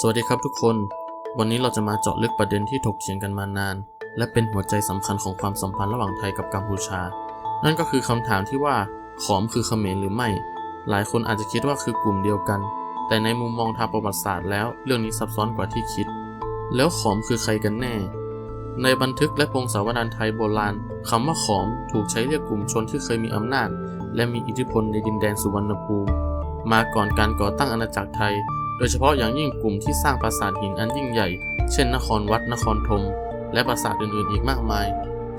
สวัสดีครับทุกคน วันนี้เราจะมาเจาะลึกประเด็นที่ถกเถียงกันมานาน และเป็นหัวใจสำคัญของความสัมพันธ์ระหว่างไทยกับกัมพูชา นั่นก็คือคำถามที่ว่าขอมคือเขมรหรือไม่ หลายคนอาจจะคิดว่าคือกลุ่มเดียวกัน แต่ในมุมมองทางประวัติศาสตร์แล้ว เรื่องนี้ซับซ้อนกว่าที่คิด แล้วขอมคือใครกันแน่ ในบันทึกและพงศาวดารไทยโบราณคำว่าขอมถูกใช้เรียกกลุ่มชนที่เคยมีอำนาจ และมีอิทธิพลในดินแดนสุวรรณภูมิ มาก่อนการก่อตั้งอาณาจักรไทย โดยเฉพาะอย่างยิ่งกลุ่มที่สร้างปราสาทหินอันยิ่งใหญ่ เช่น นครวัดนครธมและปราสาทอื่นๆอีกมากมาย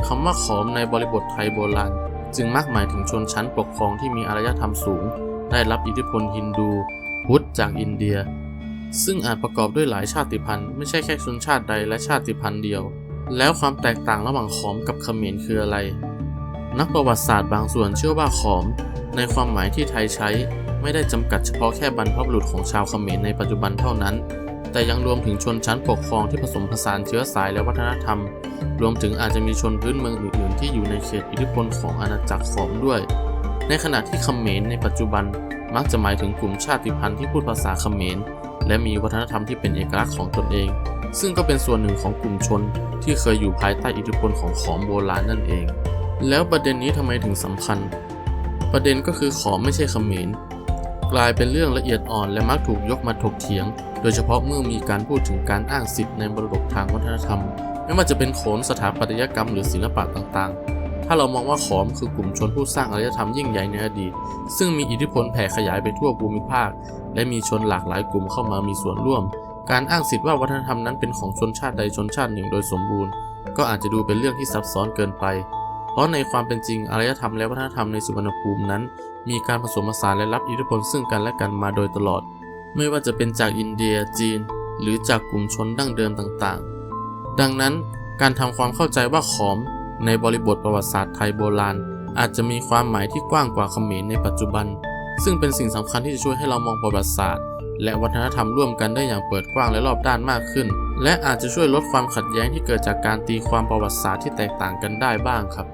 คำว่าขอมในบริบทไทยโบราณ จึงมากหมายถึงชนชั้นปกครองที่มีอารยธรรมสูง ได้รับอิทธิพลฮินดูพุทธจากอินเดีย ซึ่งอาจประกอบด้วยหลายชาติพันธุ์ไม่ใช่แค่ชนชาติใดและชาติพันธุ์เดียว แล้วความแตกต่างระหว่างขอมกับเขมรคืออะไร นักประวัติศาสตร์บางส่วนเชื่อว่าขอม ในความหมายที่ไทยใช้ ไม่ได้จำกัดเฉพาะแค่บรรพบุรุษของชาวเขมรในปัจจุบันเท่านั้น แต่ยังรวมถึงชนชั้นปกครองที่ผสมผสานเชื้อสายและวัฒนธรรม รวมถึงอาจจะมีชนพื้นเมืองอื่นๆ ที่อยู่ในเขตอิทธิพลของอาณาจักรขอมด้วย ในขณะที่เขมรในปัจจุบันมักจะหมายถึงกลุ่มชาติพันธุ์ที่พูดภาษาเขมร และมีวัฒนธรรมที่เป็นเอกลักษณ์ของตนเอง ซึ่งก็เป็นส่วนหนึ่งของกลุ่มชนที่เคยอยู่ภายใต้อิทธิพลของขอมโบราณนั่นเอง แล้วประเด็นนี้ทำไมถึงสำคัญ ประเด็นก็คือขอมไม่ใช่เขมร กลายเป็นเรื่องละเอียดอ่อนและมักถูกยกมาถกเถียง โดยเฉพาะเมื่อมีการพูดถึงการอ้างสิทธิ์ในมรดกทางวัฒนธรรม ไม่ว่าจะเป็นโขนสถาปัตยกรรมหรือศิลปะต่างๆถ้าเรามองว่าขอมคือกลุ่มชนผู้สร้างอารยธรรมยิ่งใหญ่ในอดีต ซึ่งมีอิทธิพลแผ่ขยายไปทั่วภูมิภาค และมีชนหลากหลายกลุ่มเข้ามามีส่วนร่วม การอ้างสิทธิ์ว่าวัฒนธรรมนั้นเป็นของชนชาติใดชนชาติหนึ่งโดยสมบูรณ์ ก็อาจจะดูเป็นเรื่องที่ซับซ้อนเกินไป ราะในความเป็นจริงอารยธรรมและวัฒนธรรมในสุวรรณภูมินั้น มีการผสมผสานและรับอิทธิพลซึ่งกันและกันมาโดยตลอด ไม่ว่าจะเป็นจากอินเดียจีน หรือจากกลุ่มชนดั้งเดิมต่างๆ ดังนั้นการทำความเข้าใจว่าขอม ในบริบทประวัติศาสตร์ไทยโบราณ อาจจะมีความหมายที่กว้างกว่าเขมรในปัจจุบัน ซึ่งเป็นสิ่งสำคัญที่จะช่วยให้เรามองประวัติศาสตร์ และวัฒนธรรมร่วมกันได้อย่างเปิดกว้างและรอบด้านมากขึ้น และอาจจะช่วยลดความขัดแย้งที่เกิดจากการตีความประวัติศาสตร์ที่แตกต่างกันได้บ้างครับ